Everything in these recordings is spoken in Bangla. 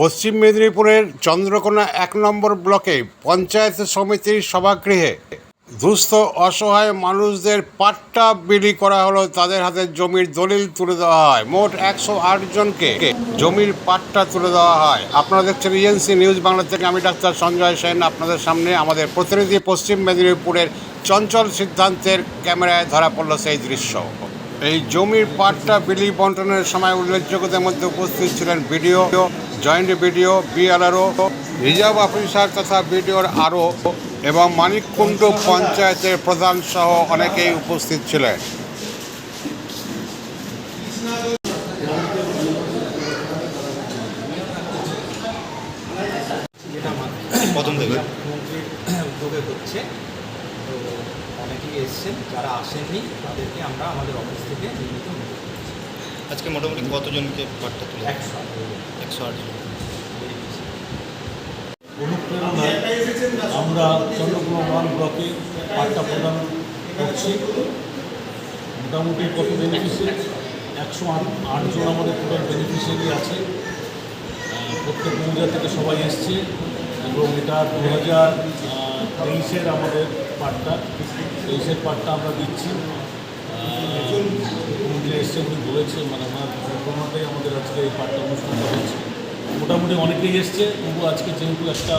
পশ্চিম মেদিনীপুরের চন্দ্রকোনা এক নম্বর ব্লকে পঞ্চায়েত সমিতির সভাগৃহে দুস্থ, অসহায় মানুষদের পাট্টা বিলি করা হলো। তাদের হাতে জমির দলিল তুলে দেওয়া হয়। মোট একশো আট জনকে জমির পাট্টা তুলে দেওয়া হয়। আপনারা দেখছেন ইএনসি নিউজ বাংলা থেকে। আমি ডাক্তার সঞ্জয় সেন, আপনাদের সামনে আমাদের প্রতিনিধি পশ্চিম মেদিনীপুরের চঞ্চল সিদ্ধান্তের ক্যামেরায় ধরা পড়ল সেই দৃশ্য। এই জমির পাট্টা বিলি বন্টনের সময় উল্লেখযোগ্যদের মধ্যে উপস্থিত ছিলেন BDO joint BDO BLRO reserve officer তথা বিডিওর আরও এবং মানিককুণ্ড পঞ্চায়েতের প্রধান সহ অনেকেই উপস্থিত ছিলেন যেটা প্রথম থেকে? মুখ্যমন্ত্রীর উদ্যোগে হচ্ছে তো অনেকেই এসছেন যারা আসেননি তাদেরকে আমরা আমাদের অফিস থেকে নিয়মিত। আজকে মোটামুটি কতজনকে পাট্টা তুলে একশো একশো আট জন। অনুপ্রেরণায় আমরা চন্দ্রকোনা ওয়ান ব্লকে পাট্টা প্রদান করছি। মোটামুটি কত বেনিফিশিয়ারি একশো আট আটজন আমাদের টোটাল বেনিফিশিয়ারি আছে। প্রত্যেক মৌজা থেকে সবাই এসছে। এবং এটা দু হাজার তেইশের আমাদের পাট্টা তেইশের পাট্টা আমরা দিচ্ছি। এসছে মানে আমার সম্পূর্ণটাই আমাদের আজকে এই পাট্টা অনুষ্ঠানটা হচ্ছে। মোটামুটি অনেকেই এসছে, তবু আজকে যেহেতু একটা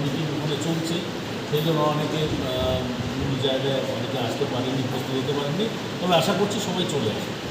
মিটিং ওখানে চলছে, সেই জন্য অনেকে জায়গায় অনেকে আসতে পারেনি উপস্থিত হতে পারেননি। তবে আশা করছি সবাই চলে আসবে।